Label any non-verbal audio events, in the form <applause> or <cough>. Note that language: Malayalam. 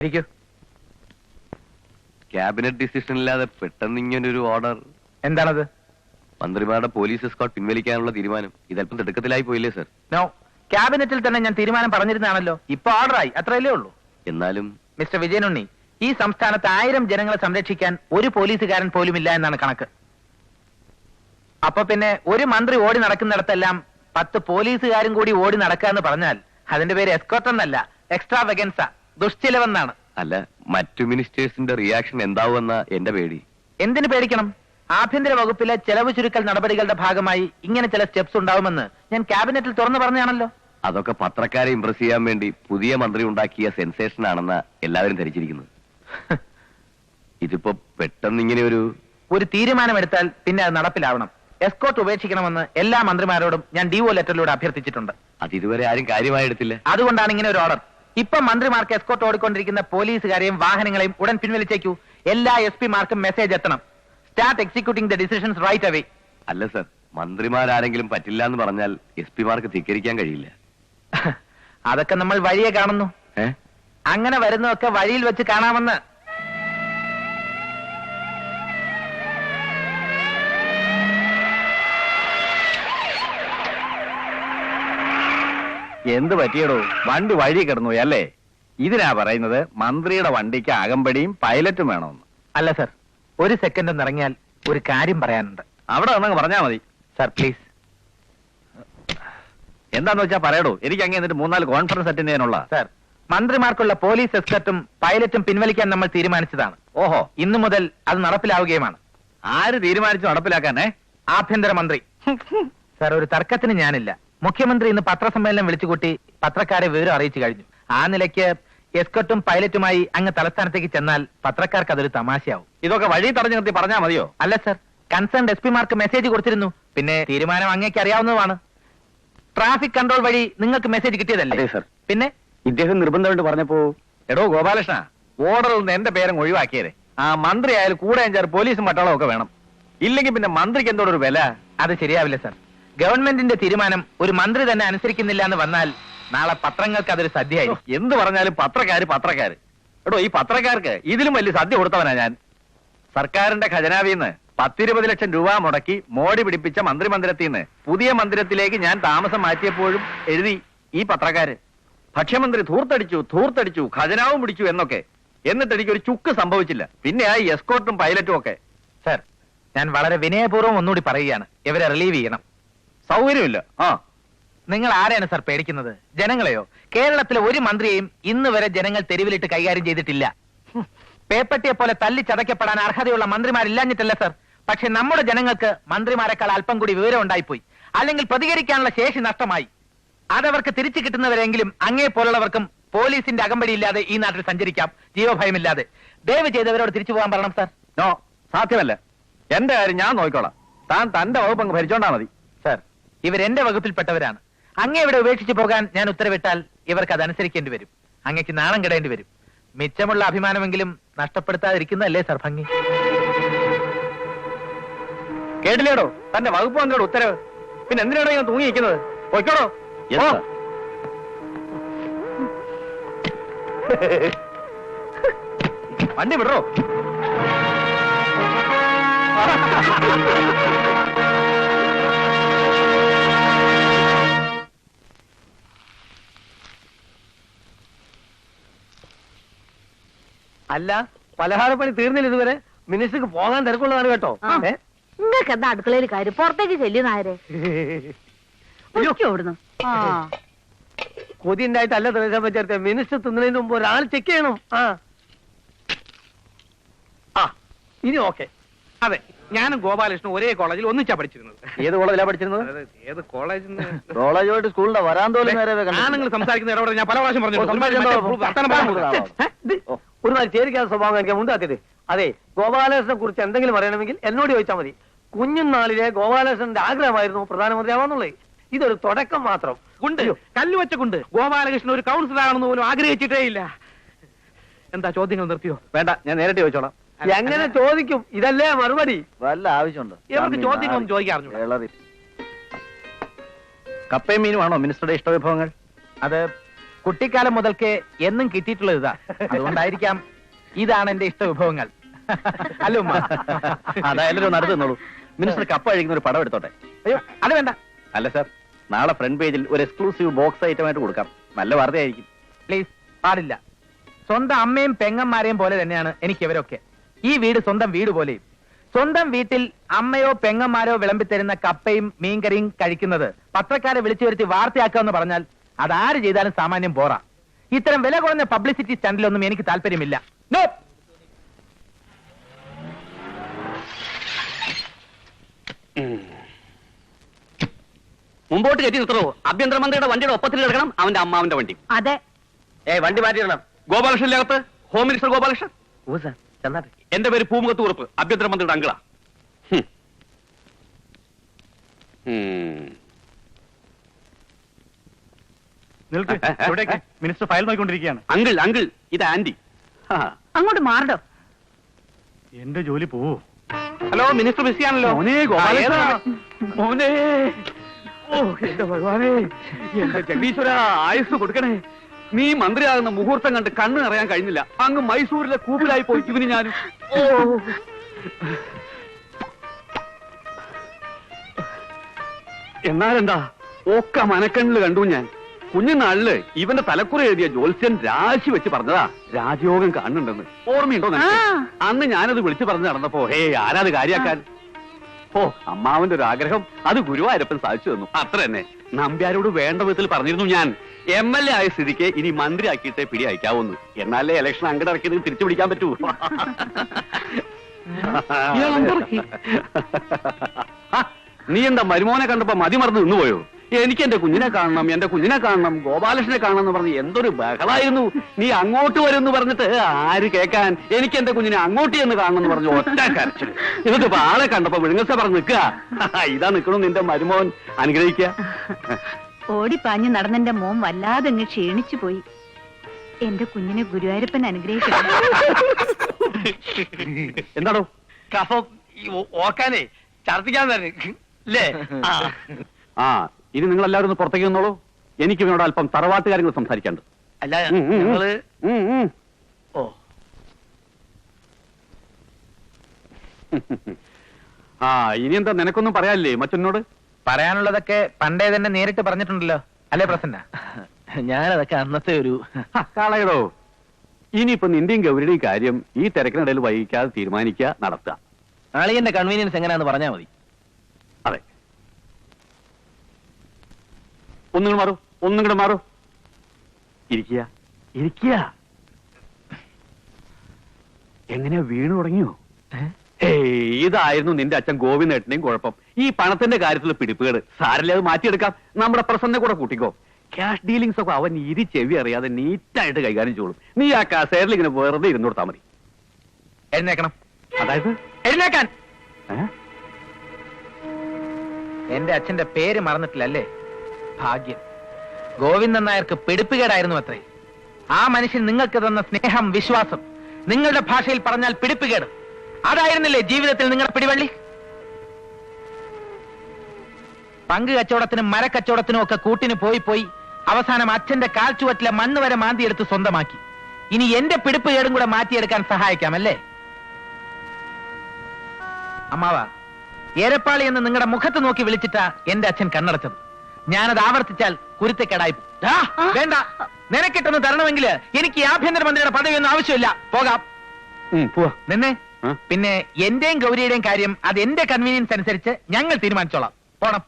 ഇരിക്കൂ ക്യാബിനറ്റ് ഡിസിഷൻ ഇല്ലാതെ പെട്ടെന്ന് ഇങ്ങനൊരു ഓർഡർ എന്താണത്? മന്ത്രിമാരുടെ പോലീസ് സ്കോട്ട് പിൻവലിക്കാനുള്ള തീരുമാനം. ഇതല്പം തിടുക്കത്തിലായി പോയില്ലേ സർ നോ ക്യാബിനറ്റിൽ തന്നെ ഞാൻ തീരുമാനം പറഞ്ഞിരുന്നാണല്ലോ ഇപ്പൊ ഓർഡറായി അത്രയല്ലേ ഉള്ളൂ. എന്നാലും മിസ്റ്റർ വിജയനുണ്ണി ഈ സംസ്ഥാനത്ത് ആയിരം ജനങ്ങളെ സംരക്ഷിക്കാൻ ഒരു പോലീസുകാരൻ പോലും ഇല്ല എന്നാണ് കണക്ക്. അപ്പൊ പിന്നെ ഒരു മന്ത്രി ഓടി നടക്കുന്നിടത്തെല്ലാം പത്ത് പോലീസുകാരും കൂടി ഓടി നടക്കുക എന്ന് പറഞ്ഞാൽ അതിന്റെ പേര് എസ്കോട്ടെന്നല്ല എക്സ്ട്രാ വെഗൻസ ദുഷ്ചിലവെന്നാണ് അല്ല മറ്റു മിനിസ്റ്റേഴ്സിന്റെ റിയാക്ഷൻ എന്താവുമെന്ന എന്റെ പേടി. എന്തിനു പേടിക്കണം? ആഭ്യന്തര വകുപ്പിലെ ചെലവ് ചുരുക്കൽ നടപടികളുടെ ഭാഗമായി ഇങ്ങനെ ചില സ്റ്റെപ്സ് ഉണ്ടാവുമെന്ന് ഞാൻ ക്യാബിനറ്റിൽ തുറന്നു പറഞ്ഞാണല്ലോ അതൊക്കെ പത്രക്കാരെ ഇംപ്രസ് ചെയ്യാൻ വേണ്ടി പുതിയ മന്ത്രി ഉണ്ടാക്കിയ സെൻസേഷൻ ആണെന്ന എല്ലാവരും ധരിച്ചിരിക്കുന്നത്. <laughs> ഇതിപ്പോ പെട്ടെന്ന് ഇങ്ങനെ ഒരു ഒരു തീരുമാനമെടുത്താൽ പിന്നെ അത് നടപ്പിലാവണം. എസ്കോട്ട് ഉപേക്ഷിക്കണമെന്ന് എല്ലാ മന്ത്രിമാരോടും ഞാൻ ഡിഒ ലെറ്ററിലൂടെ അഭ്യർത്ഥിച്ചിട്ടുണ്ട്. അത് ഇതുവരെ ആരും കാര്യമായി എടുത്തില്ല അതുകൊണ്ടാണ് ഇങ്ങനെ ഒരു ഓർഡർ ഇപ്പൊ മന്ത്രിമാർക്ക് എസ്കോട്ട് ഓടിക്കൊണ്ടിരിക്കുന്ന പോലീസുകാരെയും വാഹനങ്ങളെയും ഉടൻ പിൻവലിച്ചേക്കൂ. എല്ലാ എസ് പിമാർക്കും മെസ്സേജ് എത്തണം. Start executing the decisions right away അല്ല സർ. മന്ത്രിമാരാരെങ്കിലും പറ്റില്ല എന്ന് പറഞ്ഞാൽ എസ് പിമാർക്ക് ധിക്കരിക്കാൻ കഴിയില്ല. <laughs> അതൊക്കെ നമ്മൾ വഴിയെ കാണുന്നു. അങ്ങനെ വരുന്നതൊക്കെ വഴിയിൽ വെച്ച് കാണാമെന്ന് എന്ത് പറ്റിയടോ? വണ്ടി വഴി കിടന്നു അല്ലേ? ഇതിനാ പറയുന്നത് മന്ത്രിയുടെ വണ്ടിക്ക് അകമ്പടിയും പൈലറ്റും വേണമെന്ന്. അല്ല സർ. ഒരു സെക്കൻഡ് ഒന്ന് ഇറങ്ങിയാൽ ഒരു കാര്യം പറയാനുണ്ട്. അവിടെ വന്നങ്ങ് പറഞ്ഞാ മതി. Sir please. എന്താന്ന് വെച്ചാ പറയടോ? എനിക്ക് അങ്ങ് എന്നിട്ട് മൂന്നാൽ കോൺഫറൻസ് അറ്റൻഡ് ചെയ്യാനുള്ള. സർ മന്ത്രിമാർക്കുള്ള പോലീസ് എസ്കർട്ടും പൈലറ്റും പിൻവലിക്കാൻ നമ്മൾ തീരുമാനിച്ചതാണ്. ഓഹോ. ഇന്നു മുതൽ അത് നടപ്പിലാവുകയുമാണ്. ആര് തീരുമാനിച്ചു നടപ്പിലാക്കാനേ? ആഭ്യന്തരമന്ത്രി. സർ ഒരു തർക്കത്തിന് ഞാനില്ല. മുഖ്യമന്ത്രി ഇന്ന് പത്രസമ്മേളനം വിളിച്ചുകൂട്ടി പത്രക്കാരെ വിവരം അറിയിച്ചു കഴിഞ്ഞു. ആ നിലയ്ക്ക് എസ്കർട്ടും പൈലറ്റുമായി അങ്ങ് തലസ്ഥാനത്തേക്ക് ചെന്നാൽ പത്രക്കാർക്ക് അതൊരു തമാശയാവും. ഇതൊക്കെ വഴി തടഞ്ഞു നിർത്തി പറഞ്ഞാൽ മതിയോ? അല്ല സർ കൺസേൺ എസ് പിമാർക്ക് മെസ്സേജ് കൊടുത്തിരുന്നു. പിന്നെ തീരുമാനം അങ്ങേക്ക് അറിയാവുന്നതുമാണ്. ട്രാഫിക് കൺട്രോൾ വഴി നിങ്ങൾക്ക് മെസ്സേജ് കിട്ടിയതല്ലേ? സർ. പിന്നെ? ഇദ്ദേഹം നിർബന്ധമായിട്ട് പറഞ്ഞപ്പോ എടോ ഗോപാലകൃഷ്ണ ഓർഡറിൽ നിന്ന് എന്റെ പേരും ഒഴിവാക്കിയതേ. ആ മന്ത്രി ആയാലും കൂടെ അഞ്ചാറ് പോലീസും പട്ടാളവും ഒക്കെ വേണം. ഇല്ലെങ്കിൽ പിന്നെ മന്ത്രിക്ക് എന്തോടൊരു വില? അത് ശരിയാവില്ല സർ ഗവൺമെന്റിന്റെ തീരുമാനം ഒരു മന്ത്രി തന്നെ അനുസരിക്കുന്നില്ല എന്ന് വന്നാൽ നാളെ പത്രങ്ങൾക്ക് അതൊരു സദ്യയായി എന്ത് പറഞ്ഞാലും പത്രക്കാര് പത്രക്കാര്. എടോ ഈ പത്രക്കാർക്ക് ഇതിലും വലിയ സദ്യ കൊടുത്തവനാ ഞാൻ. സർക്കാരിന്റെ ഖജനാവിൽ നിന്ന് പത്തിരുപത് ലക്ഷം രൂപ മുടക്കി മോടി പിടിപ്പിച്ച മന്ത്രിമന്ദിരത്തിൽ നിന്ന് പുതിയ മന്ദിരത്തിലേക്ക് ഞാൻ താമസം മാറ്റിയപ്പോഴും എഴുതി ഈ പത്രക്കാര്. ഭക്ഷ്യമന്ത്രി ധൂർത്തടിച്ചു ധൂർത്തടിച്ചു ഖജനാവും പിടിച്ചു എന്നൊക്കെ. എന്നിട്ട് എനിക്ക് ഒരു ചുക്ക് സംഭവിച്ചില്ല. പിന്നെ ആ എസ്കോട്ടും പൈലറ്റും ഒക്കെ. സർ ഞാൻ വളരെ വിനയപൂർവം ഒന്നുകൂടി പറയുകയാണ്. ഇവരെ റിലീവ് ചെയ്യണം. സൗകര്യമില്ല. ആ. നിങ്ങൾ ആരെയാണ് സർ പേടിക്കുന്നത്? ജനങ്ങളെയോ? കേരളത്തിലെ ഒരു മന്ത്രിയെയും ഇന്ന് വരെ ജനങ്ങൾ തെരുവിലിട്ട് കൈകാര്യം ചെയ്തിട്ടില്ല. പേപ്പട്ടിയെ പോലെ തല്ലി ചതയ്ക്കപ്പെടാൻ അർഹതയുള്ള മന്ത്രിമാരില്ലാഞ്ഞിട്ടല്ല സർ? പക്ഷെ നമ്മുടെ ജനങ്ങൾക്ക് മന്ത്രിമാരെക്കാൾ അല്പം കൂടി വിവരം ഉണ്ടായിപ്പോയി. അല്ലെങ്കിൽ പ്രതികരിക്കാനുള്ള ശേഷി നഷ്ടമായി. അതവർക്ക് തിരിച്ചു കിട്ടുന്നവരെങ്കിലും അങ്ങേ പോലുള്ളവർക്കും പോലീസിന്റെ അകമ്പടി ഇല്ലാതെ ഈ നാട്ടിൽ സഞ്ചരിക്കാം. ജീവഭയമില്ലാതെ. ദയവ് ചെയ്തവരോട് തിരിച്ചു പോകാൻ പറയണം സർ. നോ സാധ്യമല്ല. എന്റെ കാര്യം ഞാൻ നോക്കിക്കോളാം. താൻ തന്റെ വകുപ്പ് അങ്ങ് ഭരിച്ചോണ്ടാ മതി. ഇവരെന്റെ വകുപ്പിൽപ്പെട്ടവരാണ്. അങ്ങേ ഇവിടെ ഉപേക്ഷിച്ചു പോകാൻ ഞാൻ ഉത്തരവിട്ടാൽ ഇവർക്ക് അതനുസരിക്കേണ്ടി വരും. അങ്ങക്ക് നാണം കിടേണ്ടി വരും. മിച്ചമുള്ള അഭിമാനമെങ്കിലും നഷ്ടപ്പെടുത്താതിരിക്കുന്നതല്ലേ സർ ഭംഗി കേട്ടില്ലേടോ? തന്റെ വകുപ്പ് മന്ത്രിയുടെ ഉത്തരവ്. പിന്നെ എന്തിനാണോ ഞാൻ തൂങ്ങിയിരിക്കുന്നത്? പൊയ്ക്കോടോ. വണ്ടി വിടറോ. അല്ല പലഹാരപ്പണി തീർന്നില്ല ഇതുവരെ. മിനിസ്റ്റർക്ക് പോകാൻ തിരക്കുള്ളതാണ് കേട്ടോ. ആ. ഏ? നിങ്ങൾക്ക് എന്താ അടുക്കളയിൽ കാര്യം? പുറത്തേക്ക് ചെല്ലുന്നായരെ ഓടുന്നു ആ. കൊതി ഉണ്ടായിട്ടല്ല തെരേസ ചേർത്തെ മിനിസ്റ്റർ തിന്നതിന് മുമ്പ് ഒരാൾ ചെക്ക് ചെയ്യണം. ആ. ആ ഇനി ഓക്കെ അതെ. ഞാനും ഗോപാലകൃഷ്ണൻ ഒരേ കോളേജിൽ ഒന്നിച്ചാ പഠിച്ചിരുന്നത്. ഏത് കോളേജിലാ പഠിച്ചിരുന്നത്? അതായത് ഏത് കോളേജിൽ കോളേജുമായിട്ട് സ്കൂളിന്റെ വരാന്തോലും നേരെ ആണുങ്ങൾ സംസാരിക്കുന്ന ഇടപെടൽ ഞാൻ പല പ്രാവശ്യം പറഞ്ഞു ഒരു നാളെ ചേരിക്കാത്ത സ്വഭാവം എനിക്ക് ഉണ്ടാക്കിയത് അതെ ഗോപാലകൃഷ്ണനെ കുറിച്ച് എന്തെങ്കിലും പറയണമെങ്കിൽ എന്നോട് ചോദിച്ചാൽ മതി. കുഞ്ഞുനാളിലെ ഗോപാലകൃഷ്ണന്റെ ആഗ്രഹമായിരുന്നു പ്രധാനമന്ത്രി ആവാന്നുള്ളത്. ഇതൊരു തുടക്കം മാത്രം. കുണ്ട് കല്ലുവച്ച കല്ല് കുണ്ട്. ഗോപാലകൃഷ്ണൻ ഒരു കൗൺസിലർ ആണെന്ന് പോലും ആഗ്രഹിച്ചിട്ടേ ഇല്ല. എന്താ ചോദ്യങ്ങൾ നിർത്തിയോ? വേണ്ട ഞാൻ നേരിട്ട് ചോദിച്ചോളാം. എങ്ങനെ ചോദിക്കും? ഇതല്ലേ മറുപടി? വല്ല ആവശ്യമുണ്ടോ? ഇവർക്ക് ചോദ്യങ്ങളൊന്നും ചോദിക്കാൻ അറിഞ്ഞൂടാ. കപ്പയും മീനുമാണോ മിനിസ്റ്ററുടെ ഇഷ്ടവിഭവങ്ങൾ? അത് കുട്ടിക്കാലം മുതൽക്കേ എന്നും കിട്ടിയിട്ടുള്ള ഇതാ. <laughs> അതുകൊണ്ടായിരിക്കാം ഇതാണ് എന്റെ ഇഷ്ട വിഭവങ്ങൾ <laughs> അല്ല ഉമ്മ. അതായാലും നടന്നു നിന്നോളൂ. മിനിസ്റ്റർ കപ്പ കഴിക്കുന്ന ഒരു പടം എടുത്തോട്ടെ. അയ്യോ അത് വേണ്ട. അല്ല സർ. നാളെ ഫ്രണ്ട് പേജിൽ ഒരു എക്സ്ക്ലൂസീവ് ബോക്സ് ഐറ്റമായിട്ട് കൊടുക്കാം. നല്ല വാർത്തയായിരിക്കും. പ്ലീസ് പാടില്ല. സ്വന്തം അമ്മയും പെങ്ങന്മാരെയും പോലെ തന്നെയാണ് എനിക്ക് ഇവരൊക്കെ. ഈ വീട് സ്വന്തം വീട് പോലെയും സ്വന്തം വീട്ടിൽ അമ്മയോ പെങ്ങന്മാരോ വിളമ്പിത്തരുന്ന കപ്പയും മീൻകറിയും കഴിക്കുന്നത് പത്രക്കാരെ വിളിച്ചു വരുത്തി വാർത്തയാക്കുക എന്ന് പറഞ്ഞാൽ അതാര് ചെയ്താലും സാമാന്യം പോറ. ഇത്തരം വില കുറഞ്ഞ പബ്ലിസിറ്റി സ്റ്റണ്ടിലൊന്നും എനിക്ക് താല്പര്യമില്ല. നോ! മുമ്പോട്ട് കയറ്റി നിർത്തണോ? ആഭ്യന്തരമന്ത്രിയുടെ വണ്ടിയുടെ ഒപ്പത്തിൽ കിടക്കണം അവന്റെ അമ്മാവന്റെ വണ്ടി. അതെ. ഏ വണ്ടി മാറ്റിയിടണം. ഗോപാലകൃഷ്ണൻ അകത്ത്? Home minister Gopalakrishnan? എന്റെ പേര് പൂമുഖത്ത് ഉറപ്പ് ആഭ്യന്തരമന്ത്രിയുടെ അങ്കിളാ. ഹും. നിൽക്ക് എവിടേക്ക് മിനിസ്റ്റർ ഫയൽ നോക്കിക്കൊണ്ടിരിക്കുകയാണ്. അങ്കിൾ അങ്കിൾ ഇത് ആന്റി. അങ്ങോട്ട് മാറടോ. എന്റെ ജോലി പോവോ? Hello minister ബിസിയാണല്ലോ. മോനെ ഗോപാലകൃഷ്ണ. മോനെ. ഓ എന്റെ ഭഗവാനെ. എന്റെ <laughs> ജഗദീശ്വര ആയുസ് കൊടുക്കണേ. നീ മന്ത്രിയാകുന്ന മുഹൂർത്തം കണ്ട് കണ്ണ് അറിയാൻ കഴിഞ്ഞില്ല. അങ്ങ് മൈസൂരിലെ കൂപ്പിലായി പോയി ഇവന് ഞാനും എന്നാലെന്താ? ഒക്കെ മനക്കണ്ണിൽ കണ്ടു ഞാൻ. കുഞ്ഞുനാളിൽ ഇവന്റെ തലക്കുറ എഴുതിയ ജോത്സ്യൻ രാശി വെച്ച് പറഞ്ഞതാ. രാജയോഗം കാണുന്നുണ്ടെന്ന്. ഓർമ്മയുണ്ടോ. അന്ന് ഞാനത് വിളിച്ചു പറഞ്ഞു നടന്നപ്പോ ഹേ ആരാത് കാര്യാക്കാൻ? ഓ അമ്മാവന്റെ ഒരു ആഗ്രഹം അത് ഗുരുവായൂരപ്പൻ സാധിച്ചു തന്നു. അത്ര തന്നെ നമ്പ്യാരോട് വേണ്ട വിധത്തിൽ പറഞ്ഞിരുന്നു ഞാൻ. എം എൽ എ ആയ സ്ഥിതിക്ക് ഇനി മന്ത്രി ആക്കിയിട്ടേ പിടി അയക്കാവുന്നു എന്നാലേ ഇലക്ഷൻ അങ്കടറക്കിയത് തിരിച്ചു പിടിക്കാൻ പറ്റൂ. നീ എന്താ മരുമോനെ കണ്ടപ്പോ മതി മറന്ന് നിന്നുപോയോ? എനിക്ക് എന്റെ കുഞ്ഞിനെ കാണണം എന്റെ കുഞ്ഞിനെ കാണണം ഗോപാലകൃഷ്ണനെ കാണണം എന്ന് പറഞ്ഞ് എന്തൊരു ബഹളായിരുന്നു. നീ അങ്ങോട്ട് വരുമെന്ന് പറഞ്ഞിട്ട് ആര് കേക്കാൻ എനിക്ക് എന്റെ കുഞ്ഞിനെ അങ്ങോട്ട് എന്ന് കാണണം എന്ന് പറഞ്ഞു ഒറ്റ കരച്ചിൽ. എന്നിട്ട് ഇപ്പൊ ആളെ കണ്ടപ്പോ വിഴുങ്ങസ പറഞ്ഞ് നിൽക്കുക. ഇതാ നിൽക്കണു നിന്റെ മരുമോൻ. അനുഗ്രഹിക്കുക. ഓടിപ്പാഞ്ഞ് നടന്നെന്റെ മോം വല്ലാതെ അങ്ങ് ക്ഷീണിച്ചു പോയി. എന്റെ കുഞ്ഞിനെ ഗുരുവായൂരപ്പൻ അനുഗ്രഹിക്കണം എന്താണോ കഫം ഈ ഓ- ഓക്കാനേ ഛർദിക്കാൻ തന്നെ. അല്ലേ ആ. ആ ഇനി നിങ്ങൾ എല്ലാവരും ഒന്ന് പുറത്തേക്ക് വന്നോളൂ. എനിക്ക് ഇവനോട് അല്പം തറവാട്ട് കാര്യങ്ങൾ സംസാരിക്കാണ്ട് അല്ല ഉം, ഉം, ഉം. ഞങ്ങൾ ഉം, ഉം. ഓ. ആ ഇനി എന്താ നിനക്കൊന്നും പറയാനില്ലേ മറ്റൊന്നോട് പറയാനുള്ളതൊക്കെ പണ്ടേ തന്നെ നേരിട്ട് പറഞ്ഞിട്ടുണ്ടല്ലോ. അല്ലേ പ്രസന്ന? ഞാനതൊക്കെ അന്നത്തെ ഒരു കാളയടോ. ഇനിയിപ്പോ നിന്റെയും ഗൗരിയുടെയും കാര്യം ഈ തിരക്കിനിടയിൽ വൈകിക്കാതെ തീരുമാനിക്കുക നടത്തുക. അളിയന്റെ കൺവീനിയൻസ് എങ്ങനെയാന്ന് പറഞ്ഞാ മതി. അതെ. ഒന്നുകൂടെ മാറൂ ഒന്നുകൂടെ മാറൂ. ഇരിക്കുക. ഇരിക്കുക? എങ്ങനെയാ വീണു തുടങ്ങിയോ? ഏയ് ഇതായിരുന്നു നിന്റെ അച്ഛൻ ഗോവിന്ദേട്ടനെയും കുഴപ്പം. ഈ പണത്തിന്റെ കാര്യത്തിൽ പിടിപ്പുകേട്. സാരല്ലേ അത് മാറ്റിയെടുക്കാം. നമ്മുടെ പ്രസന്നെ കൂടെ കൂട്ടിക്കോ. ക്യാഷ് ഡീലിങ്സ് ഒക്കെ അവൻ ഇരി ചെവി അറിയാതെ നീറ്റായിട്ട് കൈകാര്യം ചെയ്തോളും. നീ ആ കസേരയിൽ ഇങ്ങനെ വെറുതെ ഇരുന്നു കൊടുത്താൽ മതി. എഴുന്നേക്കണം. അതായത്? എഴുന്നേക്കാൻ. എന്റെ അച്ഛന്റെ പേര് മറന്നിട്ടില്ലല്ലേ? ഭാഗ്യം. ഗോവിന്ദൻ നായർക്ക് പിടിപ്പുകേടായിരുന്നു അത്രേ. ആ മനുഷ്യൻ നിങ്ങൾക്ക് തന്ന സ്നേഹം വിശ്വാസം. നിങ്ങളുടെ ഭാഷയിൽ പറഞ്ഞാൽ പിടിപ്പുകേട്. അതായിരുന്നില്ലേ ജീവിതത്തിൽ നിങ്ങളുടെ പിടിവള്ളി? പങ്ക് കച്ചവടത്തിനും മരക്കച്ചവടത്തിനും ഒക്കെ കൂട്ടിന് പോയി പോയി അവസാനം അച്ഛന്റെ കാൽച്ചുവറ്റിലെ മണ്ണ് വരെ മാന്തിയെടുത്ത് സ്വന്തമാക്കി. ഇനി എന്റെ പിടിപ്പ് കേടും കൂടെ മാറ്റിയെടുക്കാൻ സഹായിക്കാം അല്ലേ അമ്മാവ ഏരപ്പാളി എന്ന് നിങ്ങളുടെ മുഖത്ത് നോക്കി വിളിച്ചിട്ടാ എന്റെ അച്ഛൻ കണ്ണടച്ചത്. ഞാനത് ആവർത്തിച്ചാൽ കുരുത്തക്കേടായി വേണ്ട. നിനക്കിട്ടൊന്ന് തരണമെങ്കിൽ എനിക്ക് ആഭ്യന്തരമന്ത്രിയുടെ പദവിയൊന്നും ആവശ്യമില്ല. പോകാം. നിന്നെ? പിന്നെ എന്റെയും ഗൗരിയുടെയും കാര്യം അത് എന്റെ കൺവീനിയൻസ് അനുസരിച്ച് ഞങ്ങൾ തീരുമാനിച്ചോളാം. പോണം.